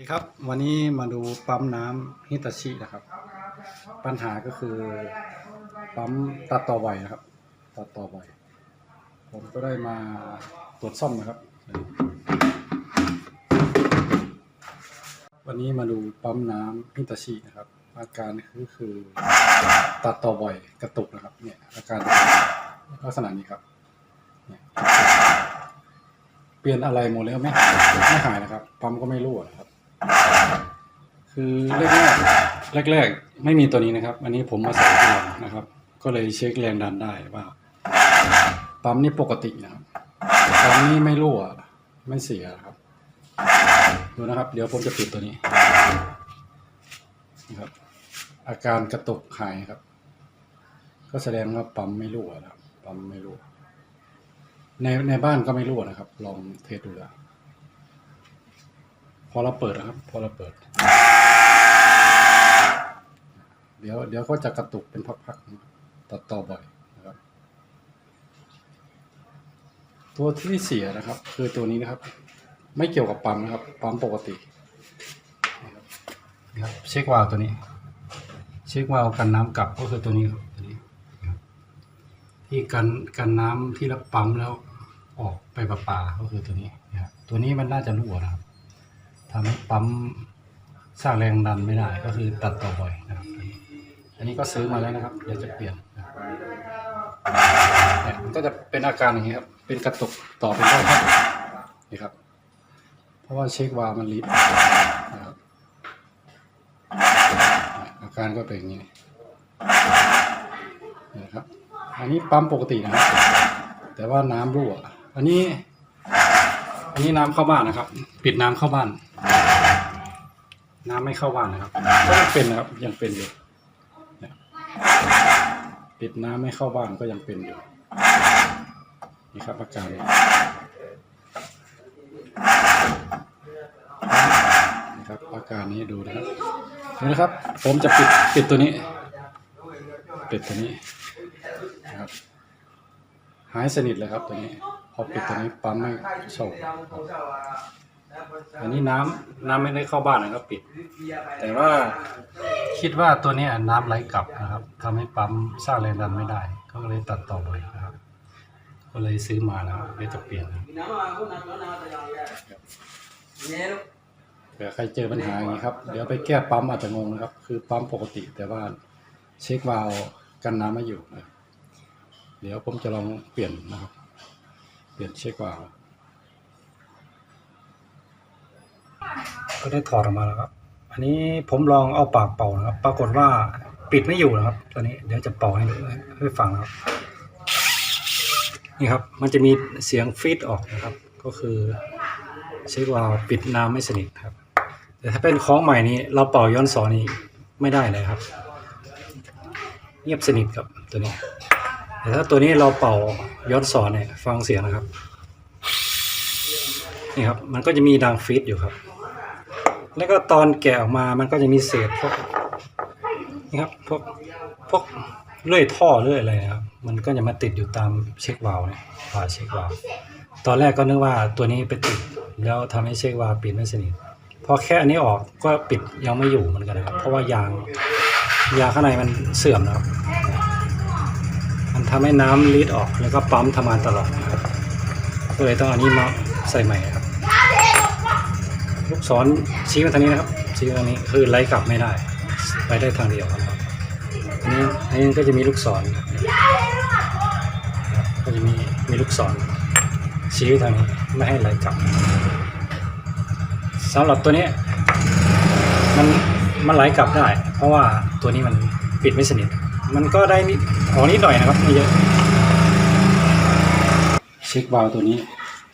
สวัสดีครับวันนี้มาดูปั๊มน้ำฮิตาชินะครับ ปัญหาก็คือปั๊มตัดต่อบ่อยนะครับ ตัดต่อบ่อยผมก็ได้มาตรวจซ่อมนะครับ วันนี้มาดูปั๊มน้ำฮิตาชินะครับ อาการคือคือตัดต่อบ่อยกระตุกนะครับเนี่ยอาการลักษณะนี้ครับเนี่ยเปลี่ยนอะไรหมดแล้วไม่หายไม่หายนะครับปั๊มก็ไม่รั่วนะครับ คือแรกแรกแรกแรกๆไม่มีตัวนี้นะครับ อันนี้ผมมาใส่ทีหลังนะครับ ก็เลยเช็คแรงดันได้ว่าปั๊มนี่ปกตินะครับปั๊มนี่ไม่รั่วไม่เสียครับ ดูนะครับ เดี๋ยวผมจะปิดตัวนี้นะครับ อาการกระตุกหายครับ ก็แสดงว่าปั๊มไม่รั่วนะครับ ปั๊มไม่รั่วในในบ้านก็ไม่รั่วนะครับ ลองเทสดูแล้วพอเราเปิดนะครับ พอเราเปิด เดี๋ยวเดี๋ยวก็จะกระตุกเป็นพักๆตัดต่อบ่อยนะครับ ตัวที่เสียนะครับ คือตัวนี้นะครับ ไม่เกี่ยวกับปั๊มนะครับ ปั๊มปกตินะครับเช็ควาล์วตัวนี้ เช็ควาล์วกันน้ำกลับก็คือตัวนี้ครับตัวนี้ที่กันกันน้ำที่รับปั๊มแล้วออกไปประปาก็คือตัวนี้นะครับตัวนี้มันน่าจะรั่วนะครับทำให้ปั๊มสร้างแรงดันไม่ได้ก็คือตัดต่อบ่อยนะครับ อันนี้ก็ซื้อมาแล้วนะครับเดี๋ยวจะเปลี่ยนเนี่ยมันก็จะเป็นอาการอย่างนี้ครับ เป็นกระตุกต่อเป็นข้อพับนี่ครับ เพราะว่าเช็ควาล์วมันลิฟนะครับอาการก็เป็นอย่างนี้นะครับ อันนี้ปั๊มปกตินะครับ แต่ว่าน้ำรั่ว อันนี้ อันนี้น้ำเข้าบ้านนะครับ ปิดน้ำเข้าบ้าน น้ำไม่เข้าบ้านนะครับก็เป็นนะครับยังเป็นอยู่ ปิดน้ำไม่เข้าบ้านก็ยังเป็นอยู่ นี่ครับอาการนะครับอาการนี้ดูนะครับนี่นะครับ ผมจะปิดปิดตัวนี้ ปิดตัวนี้นะครับหายสนิทเลยครับตัวนี้ พอปิดตัวนี้ปั๊มไม่โชกครับ อันนี้น้ำน้ำไม่ได้เข้าบ้านนะครับปิด แต่ว่าคิดว่าตัวนี้น้ำไหลกลับนะครับทำให้ปั๊มสร้างแรงดันไม่ได้ ก็เลยตัดต่อบ่อยนะครับ ก็เลยซื้อมานะครับเดี๋ยวจะเปลี่ยนนะ เผื่อใครเจอปัญหาอย่างนี้ครับ เดี๋ยวไปแก้ปั๊มอาจจะงงนะครับ คือปั๊มปกติแต่ว่าเช็ควาล์วกันน้ำไม่อยู่นะเดี๋ยวผมจะลองเปลี่ยนนะครับ เปลี่ยนเช็ควาล์ว ก็ได้ถอดออกมาแล้วครับ อันนี้ผมลองเอาปากเป่านะครับ ปรากฏว่าปิดไม่อยู่นะครับ ตัวนี้เดี๋ยวจะเป่าให้ให้ฟังนะครับ นี่ครับ มันจะมีเสียงฟีดออกนะครับ ก็คือเช็ควาล์วปิดน้ำไม่สนิทครับ แต่ถ้าเป็นของใหม่นี้เราเป่าย้อนสอนนี่ไม่ได้เลยครับ เงียบสนิทครับตัวนี้ แต่ถ้าตัวนี้เราเป่าย้อนสอนเนี่ยฟังเสียงนะครับ นี่ครับ มันก็จะมีดังฟีดอยู่ครับ แล้วก็ตอนแกะออกมามันก็จะมีเศษพวกนี่ครับพวกพวกเลื่อยท่อเลื่อยอะไรนะครับ มันก็จะมาติดอยู่ตามเช็ควาล์วเนี่ยฝาเช็ควาล์วตอนแรกก็นึกว่าตัวนี้ไปติดแล้วทำให้เช็ควาล์วปิดไม่สนิทพอแค่อันนี้ออกก็ปิดยังไม่อยู่เหมือนกันนะครับ เพราะว่ายางยางข้างในมันเสื่อมนะครับ มันทำให้น้ำลีดออกแล้วก็ปั๊มทำงานตลอดนะครับก็เลยต้องอันนี้มาใส่ใหม่ครับ ลูกศรชี้มาทางนี้นะครับชี้มาทางนี้คือไล่กลับไม่ได้ ไปได้ทางเดียวครับอันนี้อันนี้ก็จะมีลูกศรก็จะมีมีลูกศรชี้ไปทางนี้ไม่ให้ไหลกลับสำหรับตัวนี้มันมันไหลกลับได้ เพราะว่าตัวนี้มันปิดไม่สนิท มันก็ได้นิดออกนิดหน่อยนะครับไม่เยอะเช็ควาล์วตัวนี้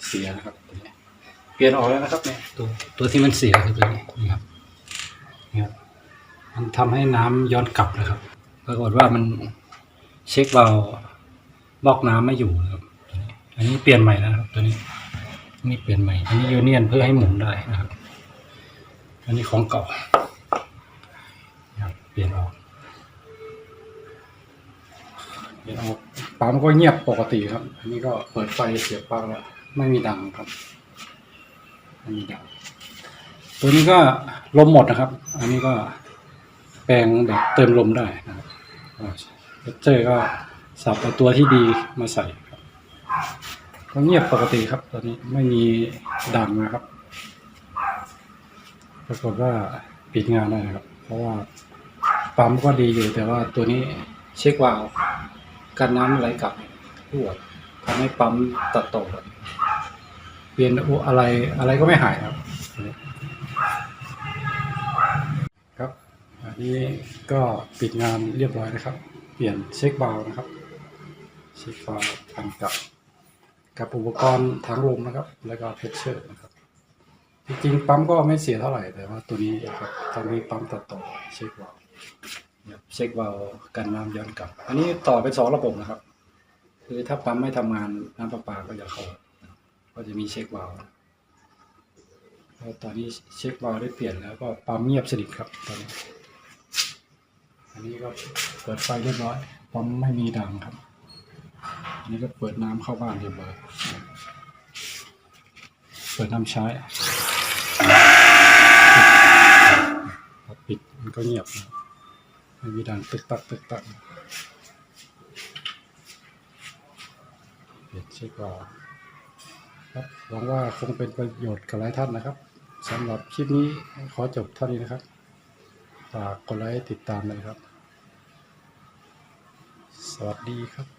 เสียนะครับ เปลี่ยนออกแล้วนะครับเนี่ยตัวตัวที่มันเสียคือตัวนี้นี่ครับนี่ครับมันทำให้น้ำย้อนกลับนะครับปรากฏว่ามันเช็ควาบล็อกน้ำไม่อยู่ครับอันนี้เปลี่ยนใหม่แล้วครับตัวนี้นนี้เปลี่ยนใหม่อันนี้ยูเนียนเพื่อให้หมุนได้นะครับ อันนี้ของเก่านะครับเปลี่ยนออกเปลี่ยนออกปั๊มก็เงียบปกติครับ อันนี้ก็เปิดไฟเสียบปลั๊กแล้วไม่มีดังครับ ไม่มีดังตัวนี้ก็ลมหมดนะครับ อันนี้ก็แปลงแบบเติมลมได้นะครับเจอก็สับเอาตัวที่ดีมาใส่ครับก็เงียบปกติครับ ตอนนี้ไม่มีดังนะครับปรากฏว่าปิดงานได้นะครับ เพราะว่าปั๊มก็ดีอยู่แต่ว่าตัวนี้เช็ควาล์วกันน้ำไหลกลับรั่วทำให้ปั๊มตัดต่อครับ เปลี่ยนอะไรอะไรก็ไม่หายครับ ครับ อันนี้ก็ปิดงานเรียบร้อยนะครับ เปลี่ยนเช็ควาล์วนะครับเช็ควาล์วทำกับกับอุปกรณ์ทางลมนะครับ แล้วก็เพชเชอร์นะครับ จริงๆปั๊มก็ไม่เสียเท่าไหร่แต่ว่าตัวนี้นะครับทำให้ปั๊มตัดต่อเช็ควาล์วเช็ควาล์วกันน้ำย้อนกลับ อันนี้ต่อเป็นสองระบบนะครับ คือถ้าปั๊มไม่ทำงานน้ำประปาก็จะเข้า ก็จะมีเช็ควาล์วแล้วตอนนี้เช็ควาล์วได้เปลี่ยนแล้วก็ปั๊มเงียบสนิทครับตอนนี้ อันนี้ก็เปิดไฟเรียบร้อยปั๊มไม่มีดังครับ อันนี้ก็เปิดน้ำเข้าบ้านเรียบร้อยเปิดน้ำใช้พอปิดมันก็เงียบไม่มีดังตึกตักตึกตักเปลี่ยนเช็ควาล์ว ครับหวังว่าคงเป็นประโยชน์กับหลายท่านนะครับสำหรับคลิปนี้ขอจบเท่านี้นะครับฝากกดไลค์ติดตามเลยครับ สวัสดีครับ